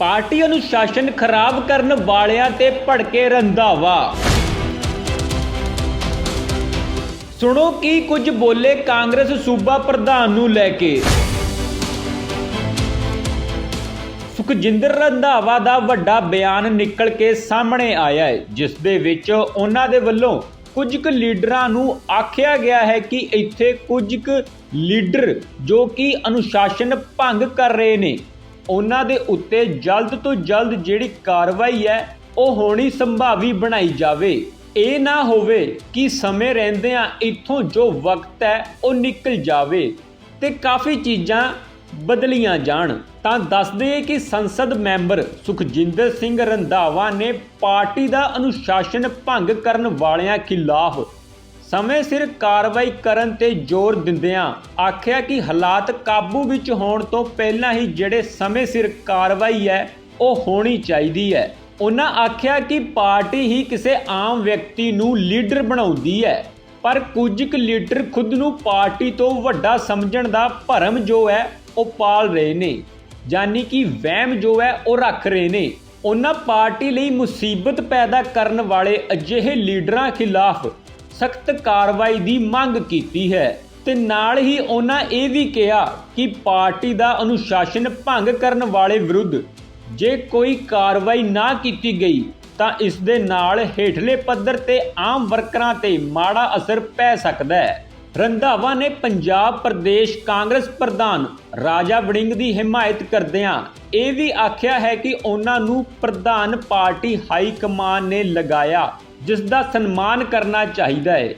Party ਅਨੁਸ਼ਾਸਨ ਖਰਾਬ ਕਰਨ ਵਾਲਿਆਂ ਤੇ ਭੜਕੇ ਰੰਧਾਵਾ। ਸੁਣੋ ਕੀ ਕੁਝ ਬੋਲੇ ਕਾਂਗਰਸ ਸੂਬਾ ਪ੍ਰਧਾਨ ਨੂੰ ਲੈ ਕੇ। ਸੁਖਜਿੰਦਰ ਰੰਧਾਵਾ ਦਾ ਵੱਡਾ ਬਿਆਨ ਨਿਕਲ ਕੇ ਸਾਹਮਣੇ ਆਇਆ ਹੈ, ਜਿਸ ਦੇ ਵਿੱਚ ਉਹਨਾਂ ਦੇ ਵੱਲੋਂ ਕੁਝ ਕੁ ਲੀਡਰਾਂ ਨੂੰ ਆਖਿਆ ਗਿਆ ਹੈ ਕਿ ਇੱਥੇ ਕੁਝ ਕੁ ਲੀਡਰ ਜੋ ਕਿ ਅਨੁਸ਼ਾਸਨ ਭੰਗ ਕਰ ਰਹੇ ਨੇ ਉਹਨਾਂ ਦੇ ਉੱਤੇ ਜਲਦ ਤੋਂ ਜਲਦ ਜਿਹੜੀ ਕਾਰਵਾਈ ਹੈ, ਉਹ ਹੋਣੀ ਸੰਭਾਵੀ ਬਣਾਈ ਜਾਵੇ। ਇਹ ਨਾ ਹੋਵੇ ਕਿ ਸਮੇਂ ਰਹਿੰਦਿਆਂ ਇੱਥੋਂ ਜੋ ਵਕਤ ਹੈ, ਉਹ ਨਿਕਲ ਜਾਵੇ ਤੇ ਕਾਫੀ ਚੀਜ਼ਾਂ ਬਦਲੀਆਂ ਜਾਣ। ਤਾਂ ਦੱਸਦੇ ਦਈਏ ਕਿ ਸੰਸਦ ਮੈਂਬਰ ਸੁਖਜਿੰਦਰ ਸਿੰਘ ਰੰਧਾਵਾ ਨੇ ਪਾਰਟੀ ਦਾ ਅਨੁਸ਼ਾਸਨ ਭੰਗ ਕਰਨ ਵਾਲਿਆਂ ਖਿਲਾਫ ਸਮੇਂ ਸਿਰ ਕਾਰਵਾਈ ਕਰਨ ਤੇ ਜ਼ੋਰ ਦਿੰਦਿਆਂ ਆਖਿਆ ਕਿ ਹਾਲਾਤ ਕਾਬੂ ਵਿੱਚ ਹੋਣ ਤੋਂ ਪਹਿਲਾਂ ਹੀ ਜਿਹੜੇ ਸਮੇਂ ਸਿਰ ਕਾਰਵਾਈ ਹੈ, ਉਹ ਹੋਣੀ ਚਾਹੀਦੀ ਹੈ। ਉਹਨਾਂ ਆਖਿਆ ਕਿ ਪਾਰਟੀ ਹੀ ਕਿਸੇ ਆਮ ਵਿਅਕਤੀ ਨੂੰ ਲੀਡਰ ਬਣਾਉਂਦੀ ਹੈ, ਪਰ ਕੁਝ ਕੁ ਲੀਡਰ ਖੁਦ ਨੂੰ ਪਾਰਟੀ ਤੋਂ ਵੱਡਾ ਸਮਝਣ ਦਾ ਭਰਮ ਜੋ ਹੈ, ਉਹ ਪਾਲ ਰਹੇ ਨੇ। ਯਾਨੀ ਕਿ ਵਹਿਮ ਜੋ ਹੈ, ਉਹ ਰੱਖ ਰਹੇ ਨੇ। ਉਹਨਾਂ ਪਾਰਟੀ ਲਈ ਮੁਸੀਬਤ ਪੈਦਾ ਕਰਨ ਵਾਲੇ ਅਜਿਹੇ ਲੀਡਰਾਂ ਖਿਲਾਫ ਸਖਤ ਕਾਰਵਾਈ ਦੀ ਮੰਗ ਕੀਤੀ ਹੈ ਤੇ ਨਾਲ ਹੀ ਉਹਨਾਂ ਇਹ ਵੀ ਕਿਹਾ ਕਿ ਪਾਰਟੀ ਦਾ ਅਨੁਸ਼ਾਸਨ ਭੰਗ ਕਰਨ ਵਾਲੇ ਵਿਰੁੱਧ ਜੇ ਕੋਈ ਕਾਰਵਾਈ ਨਾ ਕੀਤੀ ਗਈ ਤਾਂ ਇਸ ਦੇ ਨਾਲ ਹੇਠਲੇ ਪੱਧਰ ਤੇ ਆਮ ਵਰਕਰਾਂ ਤੇ ਮਾੜਾ ਅਸਰ ਪੈ ਸਕਦਾ ਹੈ। ਰੰਧਾਵਾ ਨੇ ਪੰਜਾਬ ਪ੍ਰਦੇਸ਼ ਕਾਂਗਰਸ ਪ੍ਰਧਾਨ ਰਾਜਾ ਵੜਿੰਗ ਦੀ ਹਮਾਇਤ ਕਰਦਿਆਂ ਇਹ ਵੀ ਆਖਿਆ ਹੈ ਕਿ ਉਹਨਾਂ ਨੂੰ ਪ੍ਰਧਾਨ ਪਾਰਟੀ ਹਾਈ ਕਮਾਨ ਨੇ ਲਗਾਇਆ। ਜਿਸ ਦਾ ਸਨਮਾਨ ਕਰਨਾ ਚਾਹੀਦਾ ਹੈ।